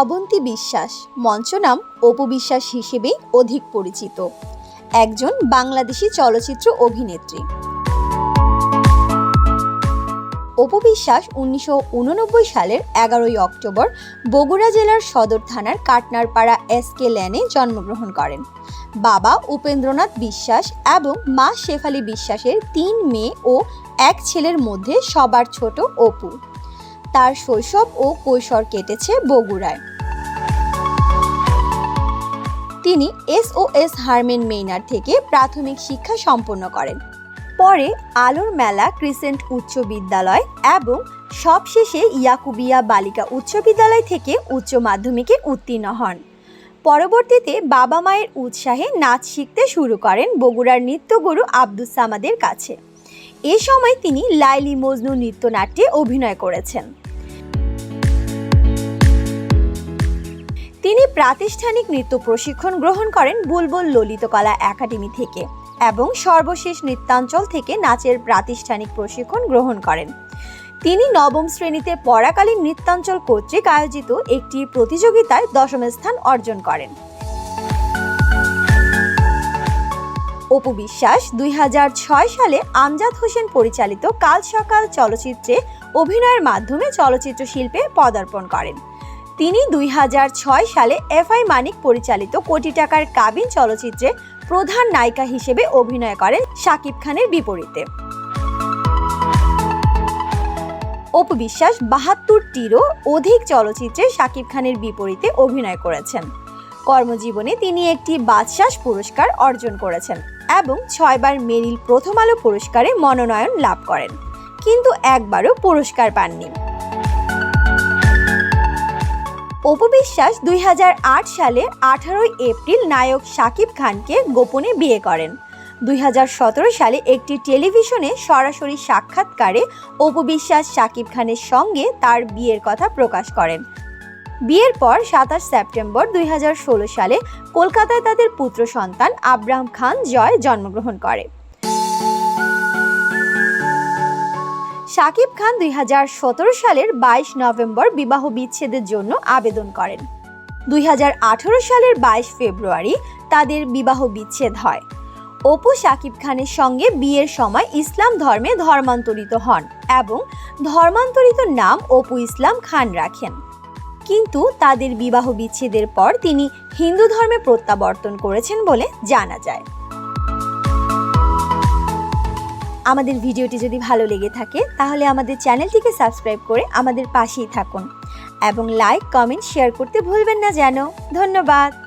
অবন্তী বিশ্বাস। মঞ্চ নাম অপু বিশ্বাস হিসেবেই অধিক পরিচিত। একজন বাংলাদেশি চলচ্চিত্র অভিনেত্রী। অপু বিশ্বাস উনিশশো উননব্বই সালের এগারোই অক্টোবর বগুড়া জেলার সদর থানার কাটনারপাড়া এস কে ল্যানে জন্মগ্রহণ করেন। বাবা উপেন্দ্রনাথ বিশ্বাস এবং মা শেফালি বিশ্বাসের তিন মেয়ে ও এক ছেলের মধ্যে সবার ছোট অপু। তার শৈশব ও কৈশোর কেটেছে বগুড়ায়। তিনি এস ও এস হারমেন মেইনার থেকে প্রাথমিক শিক্ষা সম্পন্ন করেন। পরে আলোর মেলা, ক্রিসেন্ট উচ্চ বিদ্যালয় এবং সবশেষে ইয়াকুবিয়া বালিকা উচ্চ বিদ্যালয় থেকে উচ্চ মাধ্যমিকে উত্তীর্ণ হন। পরবর্তীতে বাবা মায়ের উৎসাহে নাচ শিখতে শুরু করেন বগুড়ার নৃত্যগুরু আব্দুস সামাদের কাছে। এ সময় তিনি লাইলি মজনু নৃত্যনাট্যে অভিনয় করেছেন। তিনি প্রাতিষ্ঠানিক নৃত্য প্রশিক্ষণ গ্রহণ করেন বুলবুল ললিতকলা একাডেমি থেকে এবং সর্বশেষ নৃত্যাঞ্চল থেকে নাচের প্রাতিষ্ঠানিক প্রশিক্ষণ গ্রহণ করেন। তিনি নবম শ্রেণীতে পড়াকালীন নৃত্যাঞ্চল কর্তৃক আয়োজিত একটি প্রতিযোগিতায় দশম স্থান অর্জন করেন। অপু বিশ্বাস দুই হাজার ছয় সালে আমজাদ হোসেন পরিচালিত কাল সকাল চলচ্চিত্রে অভিনয়ের মাধ্যমে চলচ্চিত্র শিল্পে পদার্পণ করেন। তিনি দুই হাজার ছয় সালে এফআই মানিক পরিচালিত কোটি টাকার কাবিন চলচ্চিত্রে প্রধান নায়িকা হিসেবে অভিনয় করেন শাকিব খানের বিপরীতে। অপু বিশ্বাস বাহাত্তরটিরও অধিক চলচ্চিত্রে শাকিব খানের বিপরীতে অভিনয় করেছেন। কর্মজীবনে তিনি একটি বাদশাস পুরস্কার অর্জন করেছেন। এবং ছয়বার মেরিল প্রথম আলো পুরস্কারে মনোনয়ন লাভ করেন, কিন্তু একবারও পুরস্কার পাননি। অপু বিশ্বাস দুই হাজার আট সালে আঠারোই এপ্রিল নায়ক শাকিব খানকে গোপনে বিয়ে করেন। দুই হাজার সতেরো সালে একটি টেলিভিশনে সরাসরি সাক্ষাৎকারে অপু বিশ্বাস শাকিব খানের সঙ্গে তার বিয়ের কথা প্রকাশ করেন। বিয়ের পর সাতাশ সেপ্টেম্বর দুই হাজার ষোলো সালে কলকাতায় তাদের পুত্র সন্তান আব্রাহাম খান জয় জন্মগ্রহণ করে। শাকিব খান দুই হাজার সতেরো সালের বাইশ নভেম্বর বিবাহ বিচ্ছেদের জন্য আবেদন করেন। দুই হাজার আঠারো সালের বাইশ ফেব্রুয়ারি তাদের বিবাহ বিচ্ছেদ হয়। অপু শাকিব খানের সঙ্গে বিয়ের সময় ইসলাম ধর্মে ধর্মান্তরিত হন এবং ধর্মান্তরিত নাম অপু ইসলাম খান রাখেন। কিন্তু তাদের বিবাহ বিচ্ছেদের পর তিনি হিন্দু ধর্মে প্রত্যাবর্তন করেছেন বলে জানা যায়। আমাদের ভিডিওটি যদি ভালো লেগে থাকে, তাহলে আমাদের চ্যানেলটিকে সাবস্ক্রাইব করে আমাদের পাশেই থাকুন। এবং লাইক, কমেন্ট, শেয়ার করতে ভুলবেন না যেন। ধন্যবাদ।